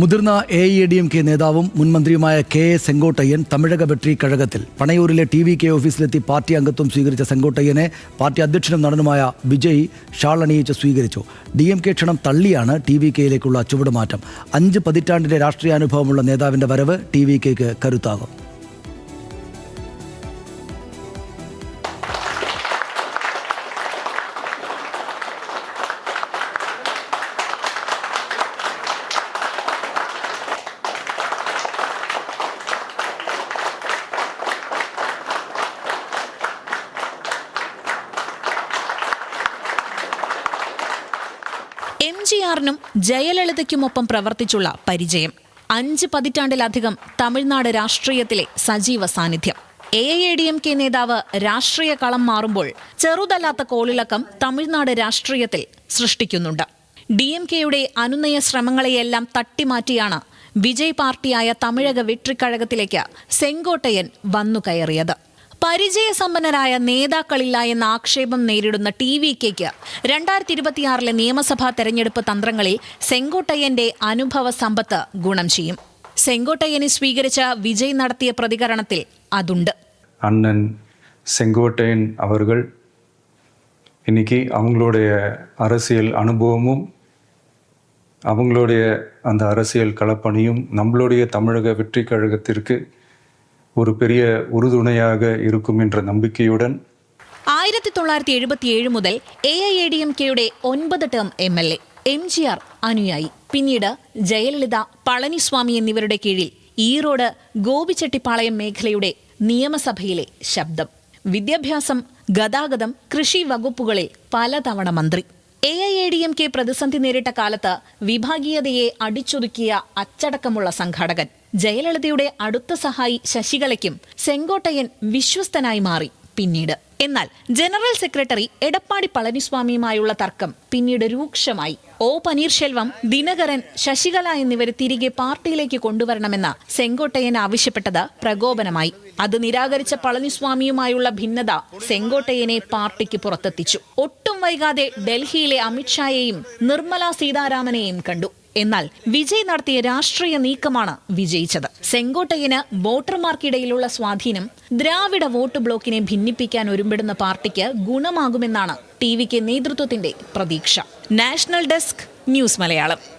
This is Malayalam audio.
മുതിർന്ന A E D M K നേതാവും മുൻമന്ത്രിയുമായ കെ എ സെങ്കോട്ടയ്യൻ തമിഴക ബട്ടറി കഴകത്തിൽ പണയൂരിലെ ടി വി കെ ഓഫീസിലെത്തി പാർട്ടി അംഗത്വം സ്വീകരിച്ച സെങ്കോട്ടയ്യനെ പാർട്ടി അധ്യക്ഷനും നടനുമായ വിജയ് ഷാൾ അണിയിച്ച് സ്വീകരിച്ചു. ഡി എം കെ ക്ഷണം തള്ളിയാണ് ടി വി കെയിലേക്കുള്ള ചുവടുമാറ്റം. അഞ്ച് പതിറ്റാണ്ടിന്റെ രാഷ്ട്രീയാനുഭവമുള്ള നേതാവിന്റെ വരവ് ടി വി കെക്ക് കരുത്താകും. എം ജി ആറിനും ജയലളിതയ്ക്കുമൊപ്പം പ്രവർത്തിച്ചുള്ള പരിചയം. അഞ്ച് പതിറ്റാണ്ടിലധികം തമിഴ്നാട് രാഷ്ട്രീയത്തിലെ സജീവ സാന്നിധ്യം. A I D M K നേതാവ് രാഷ്ട്രീയ കളം മാറുമ്പോൾ ചെറുതല്ലാത്ത കോളിളക്കം തമിഴ്നാട് രാഷ്ട്രീയത്തിൽ സൃഷ്ടിക്കുന്നുണ്ട്. ഡി എം കെയുടെ അനുനയ ശ്രമങ്ങളെയെല്ലാം തട്ടിമാറ്റിയാണ് വിജയ് പാർട്ടിയായ തമിഴക വെട്രിക്കഴകത്തിലേക്ക് സെങ്കോട്ടയൻ വന്നു കയറിയത് പരിചയസമ്പന്നരായ നേതാക്കളില്ല എന്ന ആക്ഷേപം നേരിടുന്ന ടി വി കെക്ക് രണ്ടായിരത്തി ഇരുപത്തിയാറിലെ നിയമസഭാ തെരഞ്ഞെടുപ്പ് തന്ത്രങ്ങളിൽ സെങ്കോട്ടയ്യന്റെ അനുഭവ സമ്പത്ത് ഗുണം ചെയ്യും സെങ്കോട്ടയ്യനെ സ്വീകരിച്ച വിജയ് നടത്തിയ പ്രതികരണത്തിൽ അതുണ്ട് அண்ணன் செங்கோட்டையன் அவர்கள் இன்னைக்கு அவங்களுடைய அரசியல் அனுபவமும் அவங்களுடைய அந்த அரசியல் களப்பணியும் நம்மளுடைய தமிழக வெற்றி கழகத்திற்கு ஒரு பெரிய உறுதுணையாக இருக்கும் என்ற நம்பிக்கையுடன் ആയിരത്തി തൊള്ളായിരത്തി എഴുപത്തിയേഴ് മുതൽ A I A D M കെയുടെ ഒൻപത് term M L A M G R അനുയായി പിന്നീട് ജയലളിത പളനിസ്വാമി എന്നിവരുടെ കീഴിൽ ഈറോഡ് ഗോപിച്ചെട്ടിപ്പാളയം മേഖലയുടെ നിയമസഭയിലെ ശബ്ദം വിദ്യാഭ്യാസം ഗതാഗതം കൃഷി വകുപ്പുകളിൽ പലതവണ മന്ത്രി A I A D M K പ്രതിസന്ധി നേരിട്ട കാലത്ത് വിഭാഗീയതയെ അടിച്ചൊതുക്കിയ അച്ചടക്കമുള്ള സംഘാടകൻ ജയലളിതയുടെ അടുത്ത സഹായി ശശികലയ്ക്കും സെങ്കോട്ടയ്യൻ വിശ്വസ്തനായി മാറി പിന്നീട്. എന്നാൽ ജനറൽ സെക്രട്ടറി എടപ്പാടി പളനിസ്വാമിയുമായുള്ള തർക്കം പിന്നീട് രൂക്ഷമായി. ഒ പനീർശെൽവം ദിനകരൻ ശശികല എന്നിവരെ തിരികെ പാർട്ടിയിലേക്ക് കൊണ്ടുവരണമെന്ന സെങ്കോട്ടയ്യൻ ആവശ്യപ്പെട്ടത് പ്രകോപനമായി. അത് നിരാകരിച്ച പളനിസ്വാമിയുമായുള്ള ഭിന്നത സെങ്കോട്ടയ്യനെ പാർട്ടിക്ക് പുറത്തെത്തിച്ചു. ഒട്ടും വൈകാതെ ഡൽഹിയിലെ അമിത്ഷായെയും നിർമ്മല സീതാരാമനെയും കണ്ടു. എന്നാൽ വിജയ് നടത്തിയ രാഷ്ട്രീയ നീക്കമാണ് വിജയിച്ചത്. സെങ്കോട്ടയ്യന് വോട്ടർമാർക്കിടയിലുള്ള സ്വാധീനം ദ്രാവിഡ വോട്ട് ബ്ലോക്കിനെ ഭിന്നിപ്പിക്കാൻ ഒരുമ്പെടുന്ന പാർട്ടിക്ക് ഗുണമാകുമെന്നാണ് ടി വിക്ക് നേതൃത്വത്തിന്റെ പ്രതീക്ഷ. National desk news Malayalam.